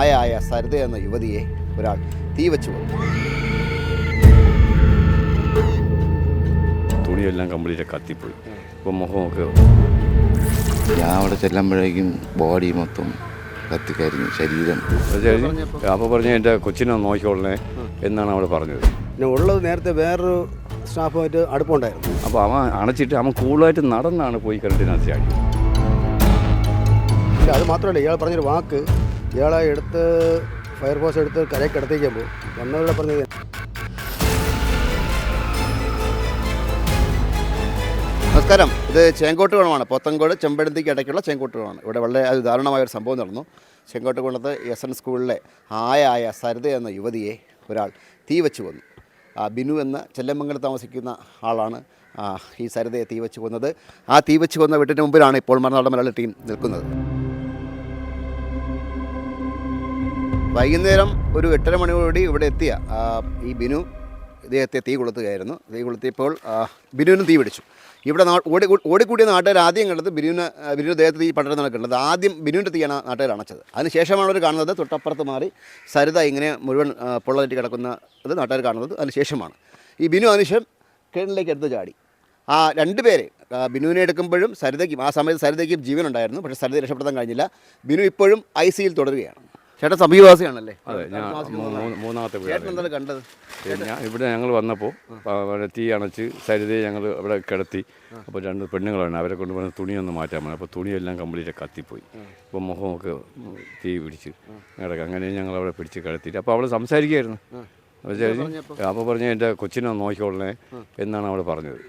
ആയായ സരിത എന്ന യുവതിയെ ഒരാൾ തീ കൊടുത്തു തുണിയെല്ലാം കംപ്ലീറ്റ് കത്തിപ്പോയി. ഇപ്പം മുഖമൊക്കെ ഞാൻ അവിടെ ചെല്ലുമ്പോഴേക്കും ബോഡി മൊത്തം കത്തിക്കരിഞ്ഞു ശരീരം. അപ്പോൾ പറഞ്ഞു എന്റെ കൊച്ചിനെ നോക്കിക്കൊള്ളണേ എന്നാണ് അവൾ പറഞ്ഞത്. പിന്നെ ഉള്ളത് നേരത്തെ വേറൊരു സ്റ്റാഫുമായിട്ട് അടുപ്പമുണ്ടായിരുന്നു അപ്പോൾ അവൻ അണച്ചിട്ട് അവൻ കൂളായിട്ട് നടന്നാണ് പോയി ചാടി. ഇല്ല അത് മാത്രമല്ല ഇയാൾ പറഞ്ഞൊരു വാക്ക് ഇയാളെ എടുത്ത് ഫയർഫോഴ്സ് എടുത്ത് കരയ്ക്ക് കിടത്തിക്കുമ്പോൾ വന്നവരുടെ പറഞ്ഞത് നമസ്കാരം. ഇത് ചേങ്കോട്ടുകുളമാണ് പൊത്തങ്കോട് ചെമ്പഴന്തിക്ക് ഇടയ്ക്കുള്ള ചേങ്കോട്ടുകുളമാണ് ഇവിടെ വളരെ ദാരുണമായ ഒരു സംഭവം നടന്നു. ചേങ്കോട്ടുകുളത്ത് എസ് എൻ സ്കൂളിലെ ആയായ സരിത എന്ന യുവതിയെ ഒരാൾ തീ വെച്ച് കൊന്നു. ആ ബിനു എന്ന ചെല്ലമംഗലം താമസിക്കുന്ന ആളാണ് ഈ സരിതയെ തീ വെച്ച് കൊന്നത്. ആ തീ വെച്ച് കൊന്ന വീട്ടിന് മുമ്പിലാണ് ഇപ്പോൾ മറുനാട് മലയാളി ടീം നിൽക്കുന്നത്. വൈകുന്നേരം ഒരു എട്ടര മണിയോടുകൂടി ഇവിടെ എത്തിയ ഈ ബിനു ഇദ്ദേഹത്തെ തീ കൊളുത്തുകയായിരുന്നു. തീ കൊളുത്തിയപ്പോൾ ബിനുവിന് തീ പിടിച്ചു. ഇവിടെ ഓടി ഓടിക്കൂടിയ നാട്ടുകാർ ആദ്യം കണ്ടത് ബിനുവിന് ബിനു ദേഹത്ത് തീ പടരുന്നതാണ് കണ്ടത്. ആദ്യം ബിനുവിന്റെ തീയാണ് നാട്ടുകാർ അണച്ചത്. അതിനുശേഷമാണ് അവർ കാണുന്നത് തൊട്ടപ്പുറത്ത് മാറി സരിത ഇങ്ങനെ മുഴുവൻ പൊള്ളലേറ്റ് കിടക്കുന്ന ഇത് നാട്ടുകാർ കാണുന്നത് അതിനുശേഷമാണ്. ഈ ബിനു അതിനുശേഷം കിണറിലേക്ക് എടുത്ത് ചാടി. ആ രണ്ട് പേരെ ബിനുവിനെ എടുക്കുമ്പോഴും സരിതയ്ക്കും ആ സമയത്ത് സരിതയ്ക്കും ജീവനുണ്ടായിരുന്നു പക്ഷേ സരിത രക്ഷപ്പെടുത്താൻ കഴിഞ്ഞില്ല. ബിനു ഇപ്പോഴും ഐ സിയിൽ തുടരുകയാണ്. ചേട്ടൻ സമീപവാസിയാണല്ലേ? അതെ ഞാൻ മൂന്ന് മൂന്നാമത്തെ ചേട്ടൻ വീടാണ് എന്താണ് കണ്ടത്? ഞാൻ ഇവിടെ ഞങ്ങൾ വന്നപ്പോൾ അവിടെ തീ അണച്ച് സരിതയെ ഞങ്ങൾ ഇവിടെ കിടത്തി. അപ്പോൾ രണ്ട് പെണ്ണുങ്ങളാണ് അവരെ കൊണ്ട് വന്ന് തുണിയൊന്ന് മാറ്റാൻ പറഞ്ഞു അപ്പോൾ തുണിയെല്ലാം കംപ്ലീറ്റ് കത്തിപ്പോയി. അപ്പോൾ മുഖമൊക്കെ തീ പിടിച്ച് കിടക്കുക അങ്ങനെ ഞങ്ങൾ അവിടെ പിടിച്ച് കിടത്തിയിട്ട് അപ്പോൾ അവൾ സംസാരിക്കുകയായിരുന്നു അപ്പോൾ പറഞ്ഞ് എന്റെ കൊച്ചിനെ നോക്കിക്കൊള്ളണേ എന്നാണ് അവൾ പറഞ്ഞത്.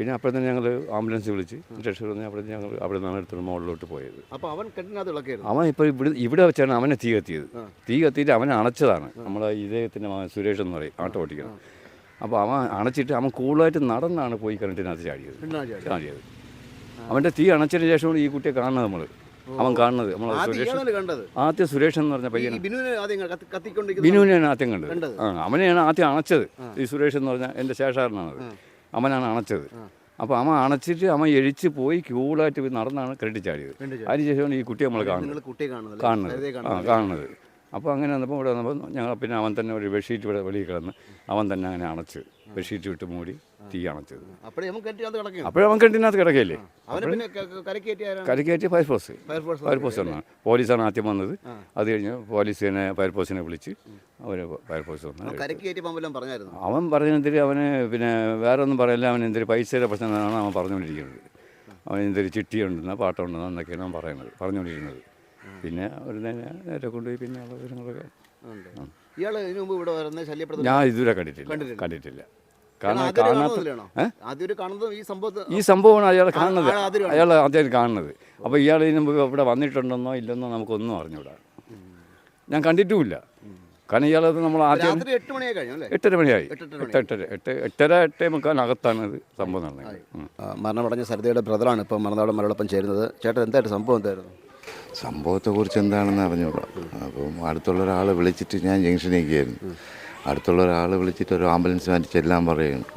പിന്നെ അപ്പോൾ തന്നെ ഞങ്ങൾ ആംബുലൻസ് വിളിച്ച് രക്ഷ പറഞ്ഞ് അവിടെ ഞങ്ങൾ അവിടെ നിന്നാണ് എടുത്തിട്ട് മുകളിലോട്ട് പോയത്. അപ്പോൾ അവൻ ഇളക്കായിരുന്നു അവൻ ഇപ്പോൾ ഇവിടെ ഇവിടെ വെച്ചാണ് അവനെ തീ കത്തിയത്. തീ കത്തിയിട്ട് അവനെ അണച്ചതാണ്. നമ്മളെ ഇദ്ദേഹത്തിന്റെ സുരേഷ് എന്ന് പറയും ആട്ടോ ഓടിക്കണം അപ്പോൾ അവൻ അണച്ചിട്ട് അവൻ കൂളായിട്ട് നടന്നാണ് പോയി കിണറ്റിനകത്ത് ചാടിയത്. ചാടിയത്. അവന്റെ തീ അണച്ചതിന് ശേഷമാണ് ഈ കുട്ടിയെ കാണുന്നത് നമ്മൾ അവൻ കാണുന്നത് നമ്മൾ സുരേഷ്. ആദ്യം സുരേഷ് എന്ന് പറഞ്ഞ പയ്യൻ ബിനുവിനെയാണ് ആദ്യം കണ്ടത്. കണ്ടത്. ആ അവനെയാണ് ആദ്യം അണച്ചത്. ഈ സുരേഷ് എന്ന് പറഞ്ഞാൽ എന്റെ ശേഷാരനാണത്. അവനാണ് അണച്ചത്. അപ്പോൾ അമ്മ അണച്ചിട്ട് അമ്മ എഴിച്ച് പോയി ക്യൂളായിട്ട് നടന്നാണ് ക്രെഡിറ്റ് ചാടിയത്. അതിനുശേഷമാണ് ഈ കുട്ടിയെ നമ്മൾ കാണുന്നത്. കാണുന്നത് ആ കാണുന്നത്. അപ്പോൾ അങ്ങനെ വന്നപ്പോൾ ഇവിടെ വന്നപ്പോൾ ഞങ്ങൾ പിന്നെ അവൻ തന്നെ ഒരു ബെഡ്ഷീറ്റ് ഇവിടെ വെളിയിൽ കിടന്ന് അവൻ തന്നെ അങ്ങനെ അണച്ച് ബെഡ്ഷീറ്റ് വിട്ട് മൂടി തീ അണച്ചത്. അപ്പോഴേ അവൻ കെട്ടിനകത്ത് കിടക്കയില്ലേ അവനെ പിന്നെ ക- ക- കരക്കയറ്റി ആരാണ്? കരക്കയറ്റി ഫയർഫോഴ്സ് ഫയർഫോഴ്സ് വന്നാണ് പോലീസാണ് ആദ്യം വന്നത്. അത് കഴിഞ്ഞ് പോലീസിനെ ഫയർഫോഴ്സിനെ വിളിച്ച് അവർ ഫയർഫോഴ്സ് വന്നു അവൻ പറഞ്ഞെന്തിരി അവന് പിന്നെ വേറെ ഒന്നും പറയില്ല. അവൻ എന്തൊരു പൈസയുടെ പ്രശ്നമാണ് അവൻ പറഞ്ഞുകൊണ്ടിരിക്കുന്നത്. അവൻ എന്തൊരു ചിട്ടിയുണ്ടെന്ന് പാട്ടുണ്ടെന്ന് എന്നൊക്കെയാണ് അവൻ പറയുന്നത്. പറഞ്ഞുകൊണ്ടിരുന്നത്. പിന്നെ ഒരു നേരെ നേരെ കൊണ്ടുപോയി പിന്നെ ഉള്ള വിവരങ്ങളൊക്കെ ഇയാൾ ഇതിനു മുമ്പ് ഇവിടെ വരുന്ന ശല്യപ്പെടുത്തുന്ന ഞാൻ ഇതുവരെ കണ്ടിട്ടില്ല. കണ്ടിട്ടില്ല. ഈ സംഭവത്ത് ഈ സംഭവമാണ് അയാൾ കാണുന്നത്. അയാൾ അദ്ദേഹം കാണുന്നത്. അപ്പോൾ ഇയാൾ ഇതിനു മുമ്പ് ഇവിടെ വന്നിട്ടുണ്ടെന്നോ ഇല്ലെന്നോ നമുക്കൊന്നും അറിഞ്ഞൂടാ. ഞാൻ കണ്ടിട്ടുമില്ല. കാരണം ഇയാളത് നമ്മൾ ആദ്യം രാത്രി എട്ട് മണിയായി കഴിഞ്ഞു അല്ലേ? എട്ടര മണിയായി. എട്ടര എട്ട് എട്ടര എട്ടേ മുക്കാലിനകത്താണ് ഇത് സംഭവം നടന്നത്. മരണമടഞ്ഞ സരിതയുടെ ബ്രദറാണ് ഇപ്പോൾ മരണാടം മലയാളം ചേരുന്നത്. ചേട്ടൻ എന്തായിട്ട് സംഭവം എന്തായിരുന്നു? സംഭവത്തെക്കുറിച്ച് എന്താണെന്ന് അറിഞ്ഞൂടാ അപ്പം അടുത്തുള്ള ഒരാൾ വിളിച്ചിട്ട് ഞാൻ ജംഗ്ഷനിലേക്കായിരുന്നു അടുത്തുള്ള ഒരാൾ വിളിച്ചിട്ട് ഒരു ആംബുലൻസ് മാറ്റി ചെല്ലാൻ പറയുന്നു.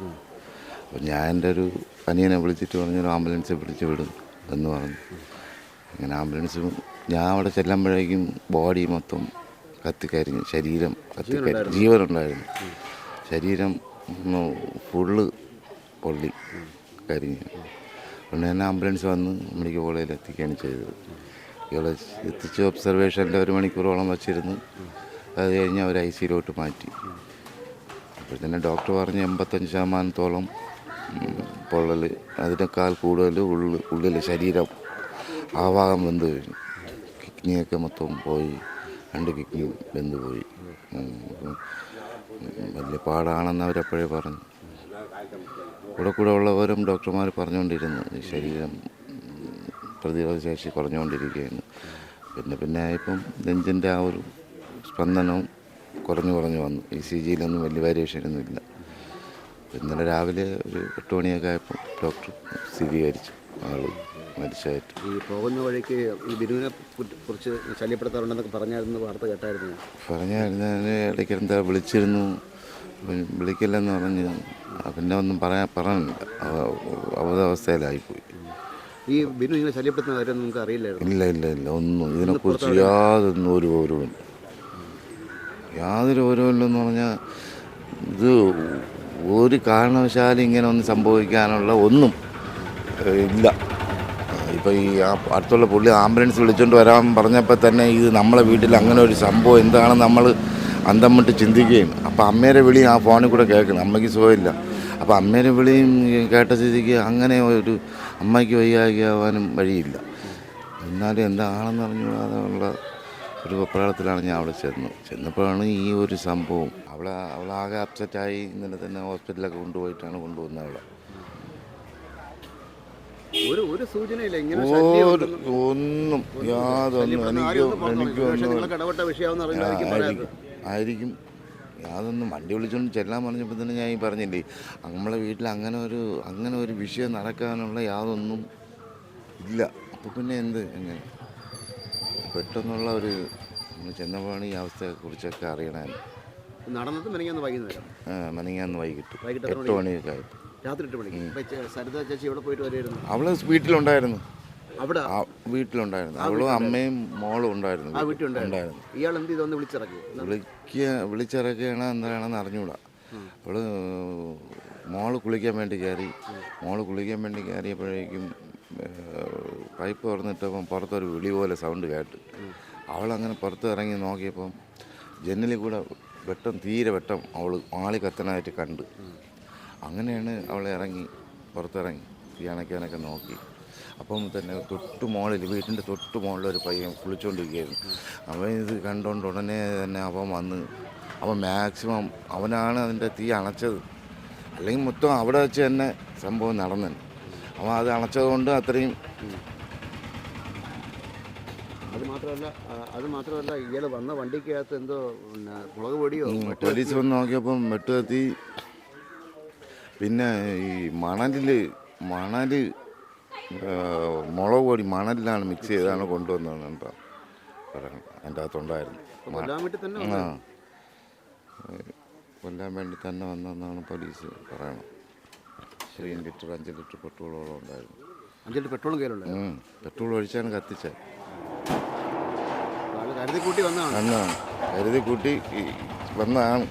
അപ്പം ഞാൻ എന്റെ ഒരു അനിയനെ വിളിച്ചിട്ട് പറഞ്ഞു ഒരു ആംബുലൻസ് പിടിച്ച് വിടും എന്ന് പറഞ്ഞു. അങ്ങനെ ആംബുലൻസ് ഞാൻ അവിടെ ചെല്ലുമ്പോഴേക്കും ബോഡി മൊത്തം കത്തിക്കരിഞ്ഞു. ശരീരം കത്തിക്കരി ജീവനുണ്ടായിരുന്നു. ശരീരം ഫുള്ള് പൊള്ളി കരിഞ്ഞു. അതുകൊണ്ട് തന്നെ ആംബുലൻസ് വന്ന് മെഡിക്കൽ കോളേജിൽ എത്തിക്കുകയാണ് ചെയ്തത്. ഇയാളെ എത്തിച്ച് ഒബ്സർവേഷനിൽ ഒരു മണിക്കൂറോളം വച്ചിരുന്നു. അത് കഴിഞ്ഞ് അവർ ഐ സിയിലോട്ട് മാറ്റി. അപ്പോൾ തന്നെ ഡോക്ടർ പറഞ്ഞ് എൺപത്തഞ്ച് ശതമാനത്തോളം പൊള്ളൽ അതിനേക്കാൾ കൂടുതൽ ഉള്ളിൽ ഉള്ളിൽ ശരീരം ആ ഭാഗം വെന്ത് കഴിഞ്ഞു. കിഡ്നിയൊക്കെ മൊത്തം പോയി. രണ്ട് കിഡ്നി വെന്ത് പോയി. വലിയ പാടാണെന്ന് അവരപ്പോഴേ പറഞ്ഞു. കൂടെ കൂടെ ഉള്ളവരും ഡോക്ടർമാർ പറഞ്ഞുകൊണ്ടിരുന്നു ശരീരം ഉം, പ്രതിരോധശേഷി കുറഞ്ഞുകൊണ്ടിരിക്കുകയാണ്. പിന്നെ പിന്നെ ഇപ്പം നെഞ്ചിന്റെ ആ ഒരു സ്പന്ദനവും കുറഞ്ഞു കുറഞ്ഞു വന്നു. ഇ സി ജിയിലൊന്നും വലിയ വേരിയേഷനൊന്നും ഇല്ല ഇന്നലെ രാവിലെ ഒരു എട്ട് മണിയൊക്കെ ആയപ്പോൾ ഡോക്ടർ സ്ഥിരീകരിച്ചു. ആൾ മരിച്ചായിട്ട് ഈ പോകുന്ന വഴിക്ക് ഈ ബിനുവിനെ കുറിച്ച് ശല്യപ്പെടുത്താറുണ്ടെന്നൊക്കെ പറഞ്ഞായിരുന്നു വാർത്ത കേട്ടായിരുന്നു പറഞ്ഞായിരുന്നു അതിന് ഇടയ്ക്ക് എന്താ വിളിച്ചിരുന്നു. വിളിക്കില്ലെന്ന് പറഞ്ഞ് പിന്നെ ഒന്നും പറയാൻ പറഞ്ഞില്ല. അവതാവസ്ഥയിലായിപ്പോയി. ഈ ബിനു ഇങ്ങനെ ശല്യപ്പെടുത്തുന്ന കാര്യം നിങ്ങൾക്ക് അറിയില്ലായിരുന്നു. ഇല്ല ഇല്ല ഇല്ല. ഒന്നും ഇതിനെക്കുറിച്ച് യാതൊന്നും ഒരു വിവരവും യാതൊരു ഗൗരവമില്ലെന്ന് പറഞ്ഞാൽ ഇത് ഒരു കാരണവശാലും ഇങ്ങനെ ഒന്ന് സംഭവിക്കാനുള്ള ഒന്നും ഇല്ല. ഇപ്പോൾ ഈ അടുത്തുള്ള പുള്ളി ആംബുലൻസ് വിളിച്ചുകൊണ്ട് വരാൻ പറഞ്ഞപ്പോൾ തന്നെ ഇത് നമ്മളെ വീട്ടിൽ അങ്ങനെ ഒരു സംഭവം എന്താണെന്ന് നമ്മൾ അന്തം വിട്ട് ചിന്തിക്കുകയും അപ്പോൾ അമ്മേരെ വിളി ആ ഫോണിൽ കൂടെ കേൾക്കണം അമ്മയ്ക്ക് സുഖമില്ല. അപ്പോൾ അമ്മേരെ വിളിയും കേട്ട സ്ഥിതിക്ക് അങ്ങനെ ഒരു അമ്മയ്ക്ക് വയ്യാകിയാവാനും വഴിയില്ല. എന്നാലും എന്താണെന്ന് അറിഞ്ഞുകൂടാതെയുള്ള ഒരു വെപ്രാളത്തിലാണ് ഞാൻ അവിടെ ചെന്നത് ചെന്നപ്പോഴാണ് ഈ ഒരു സംഭവം. അവളെ അവളാകെ അപ്സെറ്റായി ഇന്നലെ തന്നെ ഹോസ്പിറ്റലിലൊക്കെ കൊണ്ടുപോയിട്ടാണ് കൊണ്ടുവന്നത് അവളെ ഒരു സൂചനയില്ല. ഇങ്ങനെ ഒന്നും യാതൊന്നും എനിക്ക് പറയാത്തത്. ആയിരിക്കും. യാതൊന്നും വണ്ടി വിളിച്ചുകൊണ്ട് ചെല്ലാൻ പറഞ്ഞപ്പോൾ തന്നെ ഞാൻ ഈ പറഞ്ഞില്ലേ നമ്മളെ വീട്ടിൽ അങ്ങനെ ഒരു അങ്ങനെ ഒരു വിഷയം നടക്കാനുള്ള യാതൊന്നും ഇല്ല. അപ്പോൾ പിന്നെ എന്ത് എങ്ങനെ പെട്ടെന്നുള്ള ഒരു നമ്മൾ ചെന്നപ്പോഴാണ് ഈ അവസ്ഥയെക്കുറിച്ചൊക്കെ അറിയണേ. നടന്നത് മെനങ്ങാന്ന് വൈകുന്നേരം. മനങ്ങാന്ന് വൈകിട്ട്. എട്ട് മണിയൊക്കെ ആയപ്പോൾ രാത്രി എട്ട് മണിക്ക്. സരിത ചേച്ചി എവിടെ പോയിട്ട് വരായിരുന്നു അവൾ വീട്ടിലുണ്ടായിരുന്നു അവിടെ? ആ വീട്ടിലുണ്ടായിരുന്നു. അവളും അമ്മയും മോളും ഉണ്ടായിരുന്നു ആ ഉണ്ടായിരുന്നു. ഇയാൾ എന്ത് വിളിച്ചിറക്കി. വിളിക്കുക വിളിച്ചിറക്കുകയാണോ എന്താണെന്ന് അറിഞ്ഞൂടാ അവൾ മോൾ കുളിക്കാൻ വേണ്ടി കയറി. മോൾ കുളിക്കാൻ വേണ്ടി കയറിയപ്പോഴേക്കും പൈപ്പ് തുറന്നിട്ടപ്പം പുറത്തൊരു വിളി പോലെ സൗണ്ട് കേട്ട്. അവളങ്ങനെ പുറത്ത് ഇറങ്ങി നോക്കിയപ്പം ജനലിൽ കൂടെ വെട്ടം തീരെ വെട്ടം അവൾ ആളി കത്തനായിട്ട് കണ്ട്. അങ്ങനെയാണ് അവൾ ഇറങ്ങി പുറത്തിറങ്ങി. തീ അണയ്ക്കാനൊക്കെ നോക്കി. അപ്പം തന്നെ തൊട്ട് മുകളിൽ വീട്ടിന്റെ തൊട്ട് മുകളിൽ ഒരു പയ്യൻ കുളിച്ചുകൊണ്ടിരിക്കുകയായിരുന്നു അവൻ ഇത് കണ്ടുകൊണ്ട് ഉടനെ തന്നെ അവൻ വന്ന് അവൻ മാക്സിമം അവനാണ് അതിന്റെ തീ അണച്ചത്. അല്ലെങ്കിൽ മൊത്തം അവിടെ വെച്ച് തന്നെ സംഭവം നടന്നു. അവൻ അത് അണച്ചതുകൊണ്ട് അത്രയും അത് മാത്രമല്ല അത് മാത്രമല്ല ഇയാൾ വന്ന വണ്ടിക്കകത്ത് എന്തോ പിന്നെ മുളക് പൊടിയോ? മറ്റോ പോലീസ് വന്ന് നോക്കിയപ്പം വെട്ടുകത്തി പിന്നെ ഈ മണലിൽ മണൽ മുളക് പൊടി മണലിലാണ് മിക്സ് ചെയ്താണ് കൊണ്ടുവന്നതെന്ന് എന്താ പറയണം എന്റെ അകത്തുണ്ടായിരുന്നു. ആ. കൊല്ലാൻ വേണ്ടി തന്നെ വന്നതെന്നാണ് പോലീസ് പറയണം ശ്രീൻ ലിറ്റർ അഞ്ച് ലിറ്റർ പെട്രോളോളം ഉണ്ടായിരുന്നു. അഞ്ച് ലിറ്റർ പെട്രോൾ കയ്യിലുണ്ട് പെട്രോൾ ഒഴിച്ചാണ് കത്തിച്ചത് ആൾ കരുതി കൂട്ടി വന്നതാണ്? അന്നാണ് കരുതി കൂട്ടി വന്നതാണ്.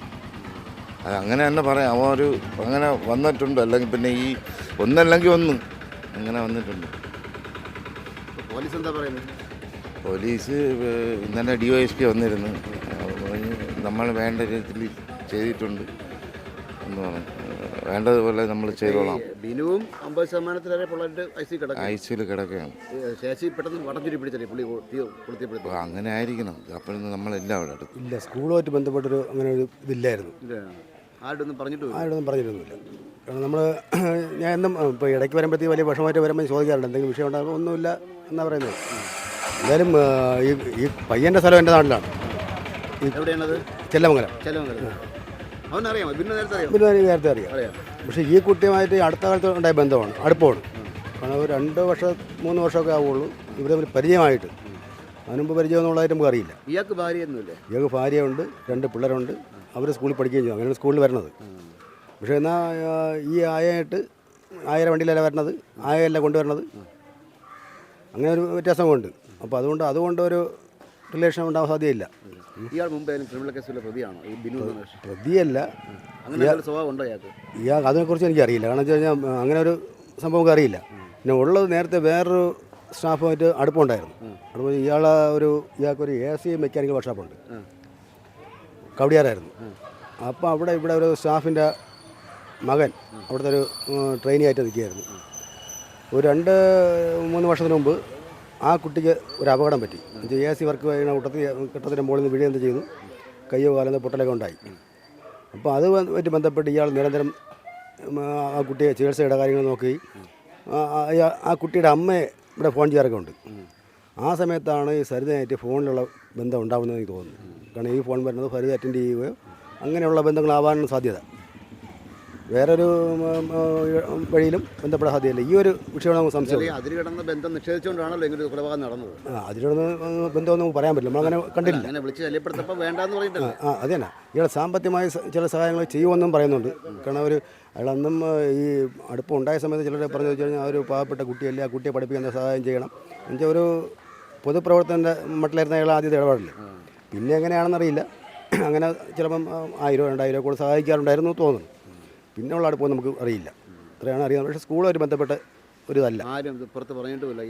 അത് അങ്ങനെ തന്നെ പറയാം. അവൻ ഒരു അങ്ങനെ വന്നിട്ടുണ്ട്. അല്ലെങ്കിൽ പിന്നെ ഈ ഒന്നല്ലെങ്കിൽ ഒന്ന്. അങ്ങനെ വന്നിട്ടുണ്ട്. പോലീസ് എന്താ പറയുന്നത് പോലീസ് ഇന്നലെ ഡി ഒ എസ് പി വന്നിരുന്നു. നമ്മൾ വേണ്ട രീതിയിൽ ചെയ്തിട്ടുണ്ട്. എന്ന് പറഞ്ഞു വേണ്ടതുപോലെ നമ്മൾ ചെയ്തോളാം. ബിനുവും അമ്പത് ശതമാനത്തിലേറെ പൊള്ളായിട്ട് ഐ സി കിടക്കും ഐ സിയിൽ കിടക്കുകയാണ് ശേഷി പെട്ടെന്ന് വടഞ്ഞുരി പിടിച്ചല്ലേ പുള്ളി തീ കൊളുത്തിയപ്പെടുത്തി അങ്ങനെ ആയിരിക്കണം. അപ്പോൾ നമ്മളെല്ലാം അവിടെ അടുത്ത്. ഇല്ല സ്കൂളുമായിട്ട് ബന്ധപ്പെട്ടൊരു അങ്ങനെ ഒരു ഇതില്ലായിരുന്നു. ആരോടൊന്നും പറഞ്ഞിട്ട് പറഞ്ഞിട്ടൊന്നുമില്ല ആരോടും പറഞ്ഞിരുന്നില്ല കാരണം നമ്മൾ ഞാൻ എന്നും ഇപ്പോൾ ഇടയ്ക്ക് വരുമ്പോഴത്തേക്ക് വലിയ വിഷമമായിട്ട് വരുമ്പോൾ ചോദിക്കാറുണ്ട് എന്തെങ്കിലും വിഷയം ഉണ്ടാകുമ്പോൾ ഒന്നുമില്ല എന്നാ പറയുന്നത്. എന്തായാലും ഈ ഈ പയ്യന്റെ സ്ഥലം എന്റെ നാട്ടിലാണ്. എവിടെയാണത്? ചെല്ലമംഗലം. ചെലവങ്കര അവനറിയാമോ? പിന്നെ നേരത്തെ അറിയാമോ? പിന്നെ നേരത്തെ അറിയാം. അറിയാം. പക്ഷേ ഈ കുട്ടിയുമായിട്ട് അടുത്ത കാലത്ത് ഉണ്ടായ ബന്ധമാണ് അടുപ്പമാണ്. കാരണം ഒരു രണ്ട് വർഷം മൂന്ന് വർഷമൊക്കെ ആവുള്ളൂ. ഇവർ തമ്മിൽ പരിചയമായിട്ട്. അതിനുമ്പ് പരിചയം എന്നുള്ളതായിട്ട് നമുക്ക് അറിയില്ല. ഇയാൾക്ക് ഭാര്യയൊന്നുമില്ല? ഇയാൾക്ക് ഭാര്യയുണ്ട് രണ്ട് പിള്ളേരുണ്ട്. അവർ സ്കൂളിൽ പഠിക്കുകയും ചെയ്യും. അങ്ങനെയാണ് സ്കൂളിൽ വരണത് പക്ഷേ എന്നാൽ ഈ ആയയായിട്ട് ആയിരം വണ്ടിയിലല്ല വരണത് ആയയല്ല കൊണ്ടുവരണത്. അങ്ങനെ ഒരു വ്യത്യാസമുണ്ട് അപ്പോൾ അതുകൊണ്ട് അതുകൊണ്ട് ഒരു റിലേഷൻ ഉണ്ടാകാൻ സാധ്യതയില്ല. ഇയാൾ മുമ്പ് ഏതെങ്കിലും ക്രിമിനൽ കേസിലെ പ്രതിയാണോ? ഈ ബിനു എന്ന മനുഷ്യൻ? പ്രതിയല്ല. അങ്ങനെ എന്തെങ്കിലും സ്വഭാവം ഉണ്ടോ ഇയാൾക്ക്? ഇയാൾ അതിനെക്കുറിച്ച് എനിക്കറിയില്ല. കാരണം വെച്ച് കഴിഞ്ഞാൽ അങ്ങനെ ഒരു സംഭവം അറിയില്ല പിന്നെ ഉള്ളത് നേരത്തെ വേറൊരു സ്റ്റാഫുമായിട്ട് അടുപ്പമുണ്ടായിരുന്നു. അടുപ്പം ഇയാളെ ഒരു ഇയാൾക്കൊരു എ സി മെക്കാനിക്കൽ വർക്ക്ഷോപ്പുണ്ട് കവടിയാറായിരുന്നു അപ്പോൾ അവിടെ ഇവിടെ ഒരു സ്റ്റാഫിന്റെ മകൻ അവിടുത്തെ ഒരു ട്രെയിനി ആയിട്ട് നിൽക്കുകയായിരുന്നു. ഒരു രണ്ട് മൂന്ന് വർഷത്തിന് മുമ്പ് ആ കുട്ടിക്ക് ഒരു അപകടം പറ്റി. എ സി വർക്ക് ചെയ്യുന്ന കൂട്ടത്തിൽ കിട്ടത്തിന്റെ മുകളിൽ നിന്ന് വിഴിയെന്ത് ചെയ്തു കയ്യോ കാലം പൊട്ടലൊക്കെ ഉണ്ടായി. അപ്പോൾ അത് ആയിട്ട് ബന്ധപ്പെട്ട് ഇയാൾ നിരന്തരം ആ കുട്ടിയെ ചികിത്സയുടെ കാര്യങ്ങൾ നോക്കി. ആ കുട്ടിയുടെ അമ്മയെ ഇവിടെ ഫോൺ ചെയ്യാറൊക്കെ ഉണ്ട് ആ സമയത്താണ് ഈ സരിതയായിട്ട് ഫോണിലുള്ള ബന്ധം ഉണ്ടാകുന്നതെന്ന് എനിക്ക് തോന്നുന്നു. കാരണം ഈ ഫോൺ വരുന്നത് സരിത അറ്റൻഡ് ചെയ്യുകയോ അങ്ങനെയുള്ള ബന്ധങ്ങളാവാനുള്ള സാധ്യത. വേറൊരു വഴിയിലും ബന്ധപ്പെടാൻ സാധ്യതയില്ല ഈ ഒരു വിഷയമാണ് നമുക്ക് സംശയം അതിൽ കിടന്ന ബന്ധം നിഷേധിച്ചുകൊണ്ടാണല്ലോ ഇങ്ങനെ കൊലപാതകം നടന്നത്. ആ കിടന്ന് ബന്ധം നമുക്ക് പറയാൻ പറ്റില്ല. നമ്മളങ്ങനെ കണ്ടില്ല. അങ്ങനെ വിളിച്ച് ശല്യപ്പെടുത്തപ്പോൾ വേണ്ടെന്ന് പറഞ്ഞിട്ടല്ലേ? ആ അത് തന്നെ ഇയാൾ സാമ്പത്തികമായ ചില സഹായങ്ങൾ ചെയ്യുമെന്നും പറയുന്നുണ്ട്. കാരണം അവർ അയാളന്നും ഈ അടുപ്പം ഉണ്ടായ സമയത്ത് ചിലരെ പറഞ്ഞു വെച്ച് കഴിഞ്ഞാൽ ആ ഒരു പാവപ്പെട്ട കുട്ടിയല്ലേ ആ കുട്ടിയെ പഠിപ്പിക്കാൻ സഹായം ചെയ്യണം. എന്നുവെച്ചാൽ ഒരു പൊതുപ്രവർത്തകന്റെ മട്ടിലായിരുന്ന അയാൾ ആദ്യത്തെ ഇടപാടില്ല പിന്നെ എങ്ങനെയാണെന്നറിയില്ല. അങ്ങനെ ചിലപ്പം ആയിരം രണ്ടായിരം കൂടെ സഹായിക്കാറുണ്ടായിരുന്നു തോന്നുന്നു. പിന്നെ ഉള്ള അടുപ്പം നമുക്ക് അറിയില്ല. അത്രയാണ് അറിയാം പക്ഷേ സ്കൂളുമായിട്ട് ബന്ധപ്പെട്ട് ഒരു ഇതല്ല ആരും ഇത് പുറത്ത് പറഞ്ഞിട്ടുമില്ല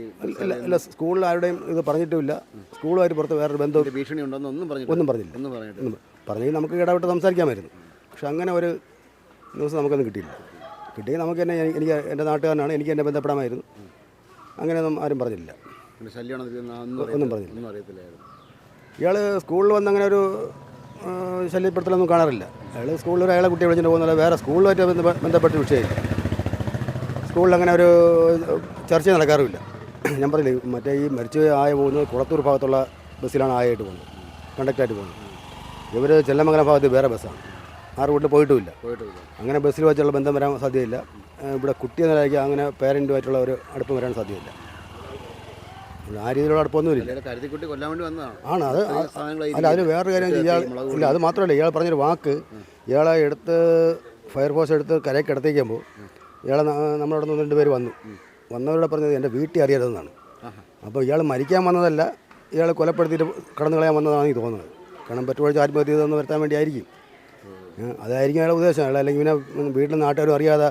ഇല്ല ഇല്ല സ്കൂളിൽ ആരുടെയും ഇത് പറഞ്ഞിട്ടുമില്ല. സ്കൂളുമായിട്ട് പുറത്ത് വേറൊരു ഇതിന്റെ ഭീഷണി ഉണ്ടെന്ന് ഒന്നും പറഞ്ഞിട്ടില്ല. ഒന്നും പറഞ്ഞില്ല ഒന്നും പറഞ്ഞെങ്കിൽ നമുക്ക് ഇടപെട്ട് സംസാരിക്കാമായിരുന്നു. പക്ഷെ അങ്ങനെ ഒരു ന്യൂസ് നമുക്കൊന്നും കിട്ടിയില്ല. കിട്ടിയെങ്കിൽ നമുക്ക് തന്നെ എനിക്ക് എന്റെ നാട്ടുകാരനാണ് എനിക്ക് എന്നെ ബന്ധപ്പെടാമായിരുന്നു. അങ്ങനെയൊന്നും ആരും പറഞ്ഞില്ല ഒന്നും പറഞ്ഞില്ല. ഇയാൾ സ്കൂളിൽ വന്ന് അങ്ങനെ ഒരു ശല്യപ്പെടുത്തലൊന്നും കാണാറില്ല. അയാൾ സ്കൂളിൽ ഒരു അയാളെ കുട്ടിയെ വിളിച്ചിട്ട് പോകുന്നില്ല വേറെ സ്കൂളുമായിട്ട് ബന്ധപ്പെട്ട് വിഷയമില്ല. സ്കൂളിൽ അങ്ങനെ ഒരു ചർച്ച നടക്കാറുമില്ല. ഞാൻ പറഞ്ഞില്ലേ മറ്റേ ഈ മരിച്ചു ആയ പോകുന്നത് കുളത്തൂർ ഭാഗത്തുള്ള ബസ്സിലാണ് ആയായിട്ട് പോകുന്നത് കണ്ടക്റ്റായിട്ട് പോകുന്നത്. ഇവർ ചെല്ലമംഗലം ഭാഗത്ത് വേറെ ബസ്സാണ്. ആ റൂട്ടിൽ പോയിട്ടുമില്ല. പോയിട്ടില്ല അങ്ങനെ ബസ്സിൽ വെച്ചുള്ള ബന്ധം വരാൻ സാധ്യതയില്ല. ഇവിടെ കുട്ടിയെ അങ്ങനെ പേരന്റുമായിട്ടുള്ള ഒരു അടുപ്പം വരാൻ സാധ്യതയില്ല. ആ രീതിയിലുള്ള അടുപ്പമൊന്നുമില്ല അയാളെ കരുതിക്കുട്ടി കൊല്ലാൻ വേണ്ടി വന്നതാണ്. ആണ് അത് അല്ല അതിന് വേറൊരു കാര്യം ഇയാൾ ഇല്ല അത് മാത്രമല്ല ഇയാൾ പറഞ്ഞൊരു വാക്ക്. ഇയാളെ എടുത്ത് ഫയർഫോഴ്സ് എടുത്ത് കരയ്ക്ക് എടുത്തേക്കുമ്പോൾ ഇയാളെ നമ്മളവിടെ നിന്ന് രണ്ട് പേര് വന്നു. വന്നവരോട് പറഞ്ഞത് എന്റെ വീട്ടിൽ അറിയരുതെന്നാണ് അപ്പോൾ ഇയാൾ മരിക്കാൻ വന്നതല്ല ഇയാളെ കൊലപ്പെടുത്തിയിട്ട് കടന്നു കളയാൻ വന്നതാണ് എനിക്ക് തോന്നുന്നത്. കാരണം പെട്രോൾ ആത്മഹത്യ ചെയ്തെന്ന് വരുത്താൻ വേണ്ടിയായിരിക്കും അതായിരിക്കും അയാളുടെ ഉദ്ദേശം. അയാൾ അല്ലെങ്കിൽ പിന്നെ വീട്ടിൽ നാട്ടുകാരും അറിയാതെ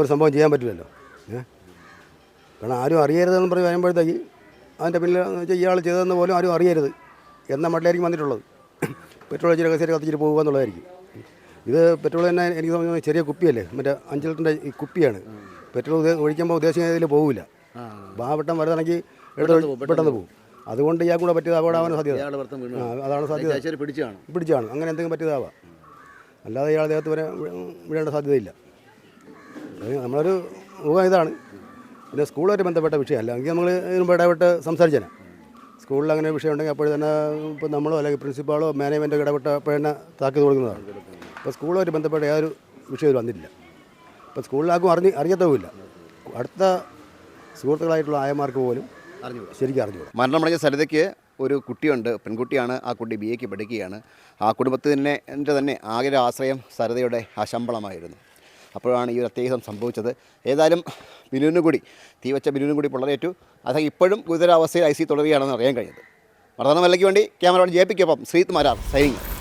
ഒരു സംഭവം ചെയ്യാൻ പറ്റില്ലല്ലോ. ഏഹ് കാരണം ആരും അറിയരുതെന്ന് പറഞ്ഞ് വരുമ്പോഴത്തേക്ക് അതിന്റെ പിന്നിൽ ഇയാൾ ചെയ്തതെന്ന് പോലും ആരും അറിയരുത് എന്ന മട്ടിലായിരിക്കും വന്നിട്ടുള്ളത്. പെട്രോൾ അടിച്ച് രഹസ്യം കത്തിച്ചിട്ട് പോകുക എന്നുള്ളതായിരിക്കും. ഇത് പെട്രോൾ തന്നെ എനിക്ക് തോന്നുന്നത് ചെറിയ കുപ്പിയല്ലേ? മറ്റേ അഞ്ച് ലിറ്ററിന്റെ ഈ കുപ്പിയാണ്. പെട്രോൾ ഒഴിക്കുമ്പോൾ ഉദ്ദേശിക്കുന്ന ഇതിൽ പോകില്ല അപ്പോൾ ആ. വട്ടം വരുതാണെങ്കിൽ എടുത്ത് പെട്ടെന്ന് പോകും അതുകൊണ്ട് ഇയാൾ കൂടെ പറ്റിയത് അപകടമാവാൻ സാധ്യത. അതാണ് സാധ്യത. പിടിച്ചാണ് പിടിച്ചാണ് അങ്ങനെ എന്തെങ്കിലും പറ്റിയതാവാം. അല്ലാതെ ഇയാൾ അദ്ദേഹത്ത് വരെ വിടേണ്ട സാധ്യതയില്ല. നമ്മളൊരു ഊഹം ഇതാണ്. പിന്നെ സ്കൂളുമായിട്ട് ബന്ധപ്പെട്ട വിഷയമല്ല. എങ്കിൽ നമ്മൾ ഇതിനുമ്പോൾ ഇടപെട്ട് സംസാരിച്ചേനെ. സ്കൂളിൽ അങ്ങനെ വിഷയം ഉണ്ടെങ്കിൽ അപ്പോൾ തന്നെ ഇപ്പോൾ നമ്മളോ അല്ലെങ്കിൽ പ്രിൻസിപ്പാളോ മാനേജ്മെന്റോ ഇടപെട്ട അപ്പോൾ തന്നെ താക്കീത് കൊടുക്കുന്നതാണ്. ഇപ്പോൾ സ്കൂളുമായിട്ട് ബന്ധപ്പെട്ട യാതൊരു വിഷയം വന്നിട്ടില്ല. ഇപ്പോൾ സ്കൂളിലാർക്കും അറിഞ്ഞ് അറിയത്തവുമില്ല അടുത്ത സുഹൃത്തുക്കളായിട്ടുള്ള ആയമാർക്ക് പോലും അറിഞ്ഞുകൂടാ. ശരിക്കും അറിഞ്ഞുകൂടാ. മരണമടഞ്ഞ സരിതയ്ക്ക് ഒരു കുട്ടിയുണ്ട്. പെൺകുട്ടിയാണ്. ആ കുട്ടി ബി എക്ക് പഠിക്കുകയാണ്. ആ കുടുംബത്തിന്റെ തന്നെ ആകെ ആശ്രയം സരിതയുടെ ആ ശമ്പളമായിരുന്നു. അപ്പോഴാണ് ഈ ഒരു അത്യാഹിതം സംഭവിച്ചത്. ഏതായാലും ബിനുവിന് കൂടി തീവച്ച ബിനുവിനും കൂടി പൊള്ളലേറ്റു അദ്ദേഹം ഇപ്പോഴും ഗുരുതരാവസ്ഥയിൽ ഐ സി തുടരുകയാണെന്ന് അറിയാൻ കഴിയുന്നത് വർദ്ധനമല്ലയ്ക്ക് വേണ്ടി ക്യാമറ ജയിപ്പിക്കൊപ്പം പിക്കൊപ്പം ശ്രീത് മാരാർ സൈനിങ്